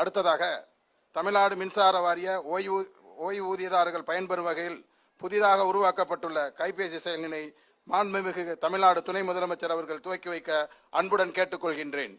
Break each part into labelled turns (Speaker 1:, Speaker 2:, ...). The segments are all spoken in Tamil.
Speaker 1: அடுத்ததாக தமிழ்நாடு மின்சார வாரிய ஓய்வு ஓய்வூதியதாரர்கள் பயன்பெறும் வகையில் புதிதாக உருவாக்கப்பட்டுள்ள கைபேசி செயலினை மாண்புமிகு தமிழ்நாடு துணை முதலமைச்சர் அவர்கள் துவக்கி வைக்க அன்புடன் கேட்டுக்கொள்கின்றேன்.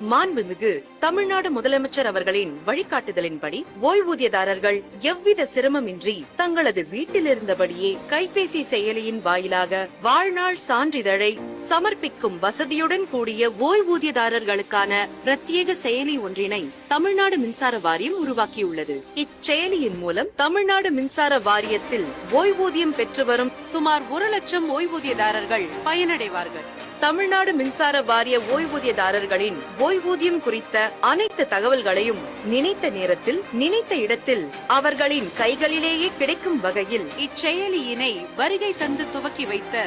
Speaker 2: மாண்புமிகு தமிழ்நாடு முதலமைச்சர் அவர்களின் வழிகாட்டுதலின்படி ஓய்வூதியதாரர்கள் எவ்வித சிரமமின்றி தங்களது வீட்டிலிருந்தபடியே கைபேசி செயலியின் வாயிலாக வாழ்நாள் சான்றிதழை சமர்ப்பிக்கும் வசதியுடன் கூடிய ஓய்வூதியதாரர்களுக்கான பிரத்யேக செயலி ஒன்றினை தமிழ்நாடு மின்சார வாரியம் உருவாக்கியுள்ளது. இச்செயலியின் மூலம் தமிழ்நாடு மின்சார வாரியத்தில் ஓய்வூதியம் பெற்று வரும் சுமார் ஒரு லட்சம் ஓய்வூதியதாரர்கள் பயனடைவார்கள். தமிழ்நாடு மின்சார வாரிய ஓய்வூதியதாரர்களின் ஓய்வூதியம் குறித்த அனைத்து தகவல்களையும் நினைத்த நேரத்தில் நினைத்த இடத்தில் அவர்களின் கைகளிலேயே கிடைக்கும் வகையில் இச்செயலியினை வருகை தந்து துவக்கி வைத்த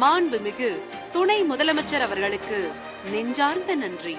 Speaker 2: மாண்புமிகு துணை முதலமைச்சர் அவர்களுக்கு நெஞ்சார்ந்த நன்றி.